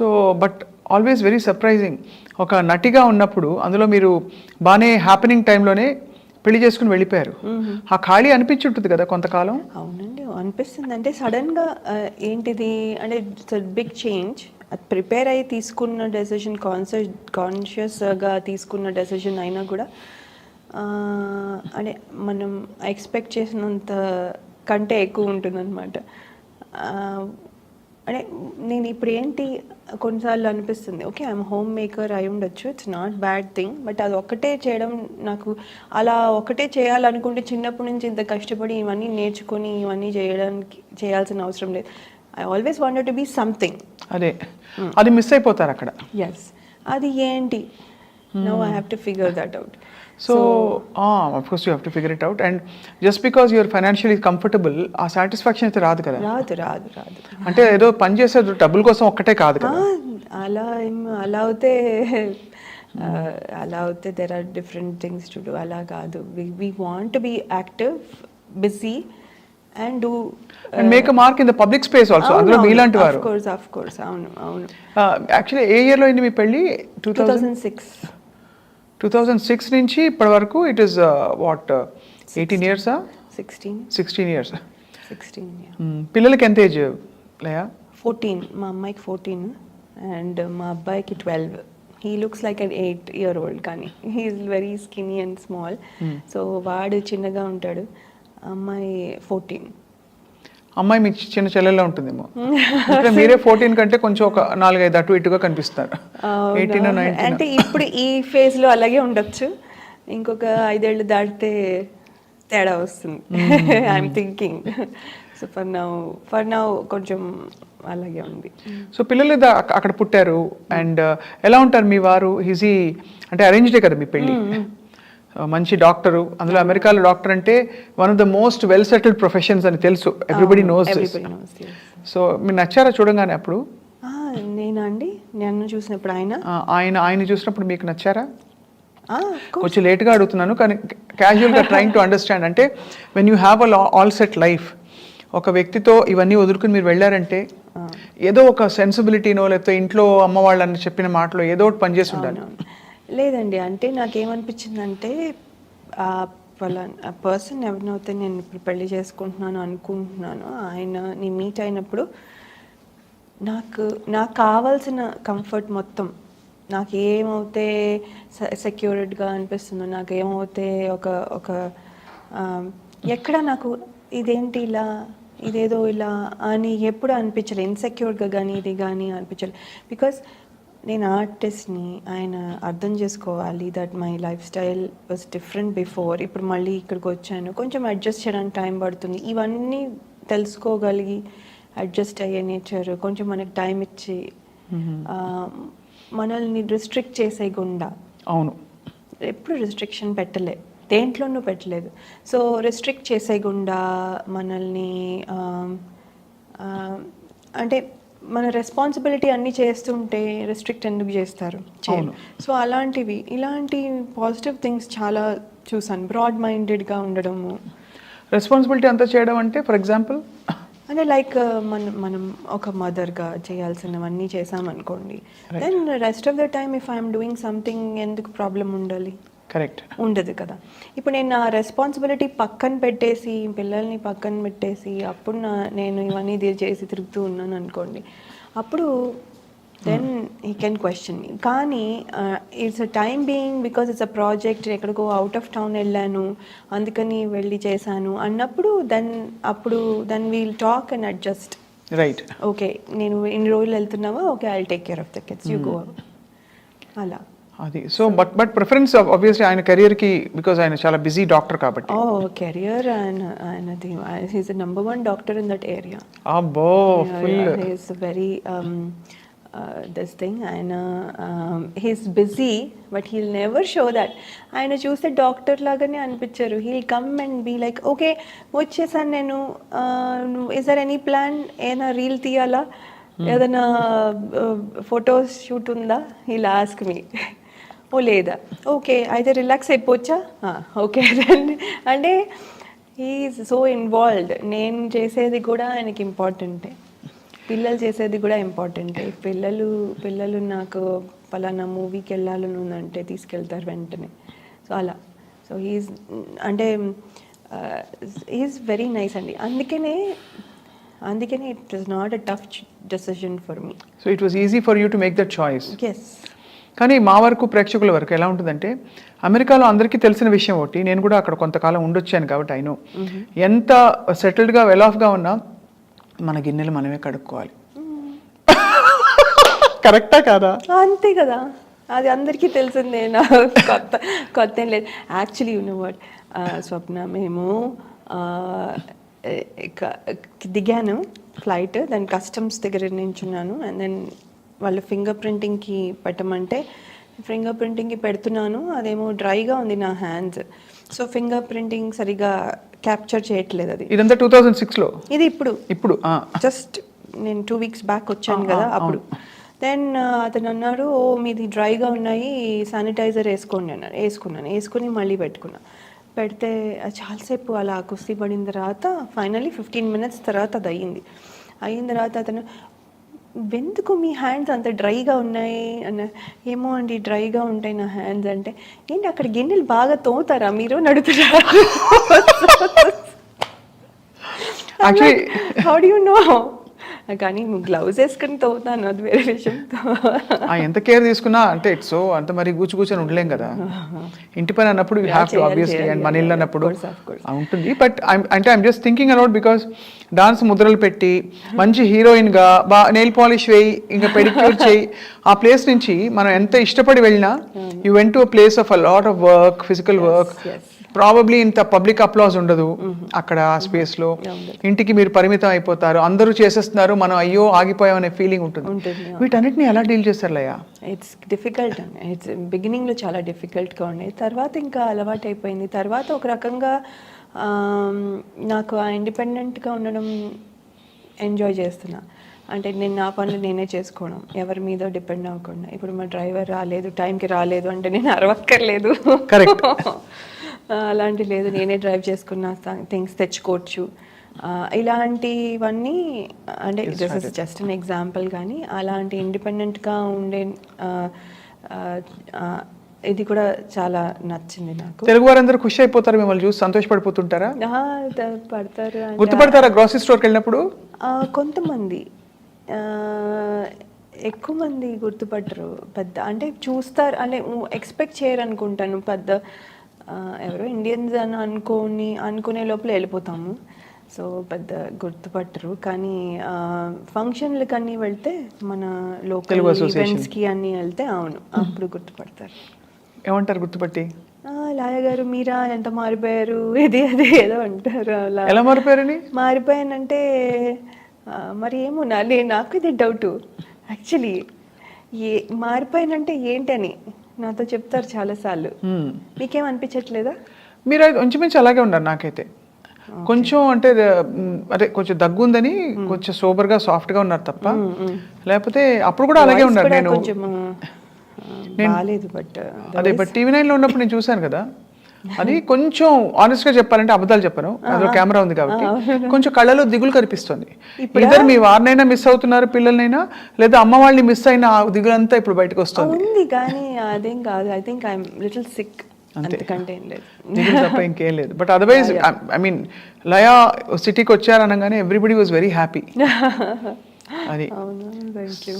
So but always very surprising. ఒక నటిగా ఉన్నప్పుడు అందులో మీరు బాగానే హ్యాపెనింగ్ టైంలోనే పెళ్ళి చేసుకుని వెళ్ళిపోయారు. ఆ ఖాళీ అనిపించుంటుంది కదా కొంతకాలం? అవునండి అనిపిస్తుంది. అంటే సడన్గా ఏంటిది? అంటే బిగ్ చేంజ్ అది ప్రిపేర్ అయ్యి తీసుకున్న డెసిషన్ కాన్షియస్ కాన్షియస్గా తీసుకున్న డెసిషన్ అయినా కూడా అంటే మనం ఎక్స్పెక్ట్ చేసినంత కంటే ఎక్కువ ఉంటుందన్నమాట. అంటే నేను ఇప్పుడు ఏంటి కొన్నిసార్లు అనిపిస్తుంది ఓకే ఐఎమ్ హోమ్ మేకర్ అయి ఉండొచ్చు it's not bad thing but అది ఒకటే చేయడం నాకు అలా ఒకటే చేయాలనుకుంటే చిన్నప్పటి నుంచి ఇంత కష్టపడి ఇవన్నీ నేర్చుకొని ఇవన్నీ చేయడానికి చేయాల్సిన అవసరం లేదు. I always wanted to be something అదే. అది మిస్ అయిపోతారు అక్కడ. ఎస్ అది ఏంటి? No I have to figure that out so of course you have to figure it out and just because you're financially comfortable ఆ సాటిస్ఫాక్షన్ అయితే రాదు కదా. రాదు రాదు రాదు. అంటే ఏదో పని చేసే డబ్బుల కోసం ఒక్కటే కాదు కదా. అలా అలా అవుతే అలా అవుతే there are different things to do అలా కాదు. We want be active busy and do and make mark in the public space also అందులో మీలాంటి వారు. కోర్స్ ఆఫ్ కోర్స్ అవును అవును. యాక్చువల్లీ ఏ ఇయర్లో అయింది మీ పెళ్ళి? Two two thousand six two thousand six నుంచి ఇప్పటి వరకు ఇట్ ఈస్ వాట్ ఎయిటీన్ ఇయర్సా సిక్స్టీన్ సిక్స్టీన్ ఇయర్స్ సిక్స్టీన్ పిల్లలకి ఎంత ఏజ్ లేయా? ఫోర్టీన్ మా అమ్మాయికి ఫోర్టీన్ అండ్ మా అబ్బాయికి twelve he looks like an eight year old కానీ. He is very skinny and small so వాడు చిన్నగా ఉంటాడు. అమ్మాయి ఫోర్టీన్ అమ్మాయి మీ చిన్న చెల్లెల్లో ఉంటుందేమో. ఇంకా మీరే ఫోర్టీన్ కంటే కొంచెం ఒక నాలుగైదు అటు ఇటుగా కనిపిస్తారు. ఎయిటీన్ అంటే ఇప్పుడు ఈ phase లో అలాగే ఉండొచ్చు. ఇంకొక ఐదేళ్ళు దాటితే తేడా వస్తుంది. I'm thinking so for now for now కొంచెం అలాగే ఉంది. సో పిల్లలు అక్కడ పుట్టారు. అండ్ ఎలా ఉంటారు మీ వారు? ఈజీ అంటే అరేంజ్డే కదా మీ పెళ్ళి? Uh, మంచి డాక్టరు. అందులో అమెరికాలో డాక్టర్ అంటే one of the most well settled professions అని తెలుసు. Everybody knows. సో మీరు నచ్చారా చూడంగానే అప్పుడు? నేనా అండి? నన్ను చూసినప్పుడు ఆయన? ఆయన ఆయన చూసినప్పుడు మీకు నచ్చారా. కొంచెం లేట్గా అడుగుతున్నాను కానీ క్యాజువల్గా ట్రైంగ్ టు అండర్స్టాండ్ అంటే when you have a all set life ఒక వ్యక్తితో ఇవన్నీ వదులుకుని మీరు వెళ్ళారంటే ఏదో ఒక సెన్సిబిలిటీనో లేకపోతే ఇంట్లో అమ్మ వాళ్ళని చెప్పిన మాటలో ఏదో ఒకటి పనిచేసి ఉండాలి. లేదండి. అంటే నాకేమనిపించిందంటే ఆ ఆ పర్సన్ ఎవరినైతే నేను ఇప్పుడు పెళ్ళి చేసుకుంటున్నాను అనుకుంటున్నాను ఆయన నీ మీట్ అయినప్పుడు నాకు నాకు కావాల్సిన కంఫర్ట్ మొత్తం. నాకు ఏమవుతే సెక్యూర్డ్గా అనిపిస్తుందో నాకు ఏమవుతే ఒక ఒక ఎక్కడ నాకు ఇదేంటి ఇలా ఇదేదో ఇలా అని ఎప్పుడు అనిపించలేదు ఇన్సెక్యూర్గా కానీ ఇది కానీ అనిపించలేదు బికాస్ నేను ఆర్టిస్ట్ని ఆయన అర్థం చేసుకోవాలి that my life style was different before. ఇప్పుడు మళ్ళీ ఇక్కడికి వచ్చాను. కొంచెం అడ్జస్ట్ చేయడానికి టైం పడుతుంది. ఇవన్నీ తెలుసుకోగలిగి అడ్జస్ట్ అయ్యే నేచర్. కొంచెం మనకి టైం ఇచ్చి మనల్ని రిస్ట్రిక్ట్ చేసేయకుండా అవును. ఎప్పుడు రిస్ట్రిక్షన్ పెట్టలే. దేంట్లోనూ పెట్టలేదు. సో రిస్ట్రిక్ట్ చేసేయకుండా మనల్ని ఆ, ఆ, అంటే మన రెస్పాన్సిబిలిటీ అన్నీ చేస్తుంటే రెస్ట్రిక్ట్ ఎందుకు చేస్తారు. సో అలాంటివి ఇలాంటి పాజిటివ్ థింగ్స్ చాలా చూసాను. బ్రాడ్ మైండెడ్గా ఉండడము. రెస్పాన్సిబిలిటీ అంతా చేయడం అంటే ఫర్ ఎగ్జాంపుల్ అంటే లైక్ మనం మనం ఒక మదర్గా చేయాల్సినవన్నీ చేసామనుకోండి then rest of the time if I'm doing something ఎందుకు ప్రాబ్లం ఉండాలి? కరెక్ట్ ఉండదు కదా. ఇప్పుడు నేను నా రెస్పాన్సిబిలిటీ పక్కన పెట్టేసి పిల్లల్ని పక్కన పెట్టేసి అప్పుడు నా నేను ఇవన్నీ చేసి తిరుగుతూ ఉన్నాను అనుకోండి. అప్పుడు దెన్ ఈ కెన్ క్వశ్చన్ కానీ it's a time being because it's a project ఎక్కడికో అవుట్ ఆఫ్ టౌన్ వెళ్ళాను అందుకని వెళ్ళి చేశాను అన్నప్పుడు దెన్ అప్పుడు then we'll talk and adjust right okay నేను ఇన్ని రోజులు వెళ్తున్నావా okay I take care of the kids you go అలా. అది. So but but preference obviously ఆయన కెరియర్కి బికాజ్ ఆయన చాలా బిజీ డాక్టర్ కాబట్టి. ఓ కెరియర్ ఆయన ఆయనది he's number one doctor in that area అబ్బో full he's very this thing ఆయన he's busy but he'll never show that ఆయన చూస్తే డాక్టర్ లాగానే అనిపించారు. He'll come and be like okay వచ్చేసాను నేను. ఇస్ దర్ ఎనీ ప్లాన్ ఏదైనా రీల్ తీయాలా? ఏదైనా ఫొటోస్ షూట్ ఉందా? హీల్ ఆస్క్ మీ ఓ లేదా? ఓకే అయితే రిలాక్స్ అయిపోవచ్చా? ఓకే అంటే హీఈస్ సో ఇన్వాల్వ్డ్ నేను చేసేది కూడా ఆయనకి ఇంపార్టెంటే పిల్లలు చేసేది కూడా ఇంపార్టెంటే పిల్లలు పిల్లలు నాకు పలానా మూవీకి వెళ్ళాలని ఉందంటే తీసుకెళ్తారు వెంటనే. సో అలా. సో హీస్ అంటే ఈజ్ వెరీ నైస్ అండి. అందుకనే అందుకనే it is not a tough decision for me so it was easy for you to make that choice yes కానీ మా వరకు ప్రేక్షకుల వరకు ఎలా ఉంటుందంటే అమెరికాలో అందరికీ తెలిసిన విషయం ఒకటి నేను కూడా అక్కడ కొంతకాలం ఉండొచ్చాను కాబట్టి అయినో ఎంత సెటిల్డ్గా వెల్ ఆఫ్గా ఉన్నా మన గిన్నెలు మనమే కడుక్కోవాలి. కరెక్టా కాదా? అంతే కదా. అది అందరికీ తెలిసిందే. నా కొత్త కొత్త ఏం లేదు. Actually you know what Swapna మేము దిగాను ఫ్లైట్ దాని కస్టమ్స్ దగ్గర నించున్నాను అండ్ దెన్ వాళ్ళు ఫింగర్ ప్రింటింగ్కి పెట్టమంటే ఫింగర్ ప్రింటింగ్కి పెడుతున్నాను. అదేమో డ్రైగా ఉంది నా హ్యాండ్స్ సో ఫింగర్ ప్రింటింగ్ సరిగా క్యాప్చర్ చేయట్లేదు అది. ఇదంతా టూ థౌజండ్ సిక్స్లో ఇది ఇప్పుడు. ఇప్పుడు జస్ట్ నేను టూ వీక్స్ బ్యాక్ వచ్చాను కదా అప్పుడు. దెన్ అతను అన్నాడు ఓ మీది డ్రైగా ఉన్నాయి శానిటైజర్ వేసుకోండి అన్నాడు. వేసుకున్నాను. వేసుకుని మళ్ళీ పెట్టుకున్నా. పెడితే చాలాసేపు అలా కుస్తీ పడిన తర్వాత ఫైనల్లీ ఫిఫ్టీన్ మినిట్స్ తర్వాత అది అయ్యింది. అయిన తర్వాత అతను ఎందుకు మీ హ్యాండ్స్ అంత డ్రైగా ఉన్నాయి? అన్న ఏమో అండి డ్రైగా ఉంటాయి నా హ్యాండ్స్ అంటే. ఏంటి అక్కడ గిన్నెలు బాగా తోతారా మీరు? నడుతున్నారు Actually- how do you know కానీ గ్లౌజ్ వేసుకొని తవ్వుతాను అది వేరే విషయం. ఎంత కేర్ తీసుకున్నా అంటే ఇట్స్ సో అంత మరి కూర్చు కూర్చొని ఉండలేం కదా. ఇంటి పని అన్నప్పుడు you have to obviously and మన ఇల్లు అన్నప్పుడు ఉంటుంది. బట్ అంటే I'm just thinking aloud because dance ముద్రలు పెట్టి మంచి హీరోయిన్గా బా నెయిల్ పాలిష్ వేయి ఇంకా పెడిక్యూర్ చేయి ఆ ప్లేస్ నుంచి మనం ఎంత ఇష్టపడి వెళ్ళినా you went to place of a lot of work physical work. Probably ఇంత పబ్లిక్ అప్లాజ్ ఉండదు అక్కడ ఆ స్పేస్లో. ఇంటికి మీరు పరిమితం అయిపోతారు అందరూ చేసేస్తున్నారు మనం అయ్యో ఆగిపోయాం అనే ఫీలింగ్ ఉంటుంది వీటన్నిటిని ఎలా డీల్ చేస్తారు లయ్యా ఇట్స్ డిఫికల్ట్ ఇట్స్ బిగినింగ్లో చాలా డిఫికల్ట్గా ఉండేది తర్వాత ఇంకా అలవాటు అయిపోయింది. తర్వాత ఒక రకంగా నాకు ఆ ఇండిపెండెంట్గా ఉండడం ఎంజాయ్ చేస్తున్నా. అంటే నేను నా పనులు నేనే చేసుకోవడం ఎవరి మీద డిపెండ్ అవ్వకుండా. ఇప్పుడు మా డ్రైవర్ రాలేదు టైంకి రాలేదు అంటే నేను అరవక్కర్లేదు. అలాంటి లేదు నేనే డ్రైవ్ చేసుకున్న థింగ్స్ తెచ్చుకోవచ్చు. ఇలాంటివన్నీ అంటే this is just an example కానీ అలాంటి ఇండిపెండెంట్గా ఉండే ఇది కూడా చాలా నచ్చింది నాకు. తెలుగు వారందరూ ఖుషి అయిపోతారు మిమ్మల్ని చూసి సంతోషపడిపోతుంటారా? పడతారు గుర్తుపడతారా గ్రాసరీ స్టోర్కి వెళ్ళినప్పుడు? కొంతమంది. ఎక్కువ మంది గుర్తుపట్టరు పెద్ద అంటే చూస్తారు అంటే ఎక్స్పెక్ట్ చేయరు అనుకుంటాను పెద్ద. ఎవరో ఇండియన్స్ అని అనుకోని అనుకునే లోపల వెళ్ళిపోతాము. సో పెద్ద గుర్తుపట్టరు. కానీ ఫంక్షన్లకు అన్నీ వెళ్తే మన లోకల్. ఈవెంట్స్కి అన్నీ వెళ్తే అవును. అప్పుడు గుర్తుపడతారు. ఏమంటారు గుర్తుపట్టి? ఆ, లాయ గారు మీరా ఎంత మారిపోయారు? ఇది అది ఏదో అంటారు అలా. ఎలా మారిపోయారని? మారిపోయానంటే మరి ఏమో నా లే- నాకు ఇది డౌట్ యాక్చువల్లీ ఏ మారిపోయానంటే ఏంటని? నాతో చెప్తారు చాలాసార్లు. మీకేం అనిపించట్లేదా? మీరు ఇంచుమించు అలాగే ఉన్నారు నాకైతే. కొంచెం అంటే అదే కొంచెం దగ్గు ఉందని కొంచెం సోబర్గా సాఫ్ట్గా ఉన్నారు తప్ప లేకపోతే అప్పుడు కూడా అలాగే ఉన్నారు నేను. బట్ అదే బట్ టీవీ నైన్లో ఉన్నప్పుడు నేను చూశాను కదా. అది కొంచెం ఆనెస్ట్గా చెప్పాలంటే అబద్ధాలు చెప్పాను. అందులో కెమెరా ఉంది కాబట్టి. కొంచెం కళ్ళలో దిగులు కనిపిస్తుంది. ఇద్దరు మీ వారినైనా మిస్ అవుతున్నారు పిల్లలనైనా? లేదా అమ్మ వాళ్ళని మిస్ అయిన ఆ దిగులంతా ఇప్పుడు బయటకు వస్తుంది? ఉంది కానీ అదేం కాదు. I think I'm little sick అంతకంటే ఏం లేదు. దిగులు తప్ప ఇంకేం లేదు. But otherwise I mean Laya సిటీకి వచ్చారనగానే ఎవ్రీబడి వాజ్ వెరీ హ్యాపీ అది. అవును థ్యాంక్ యూ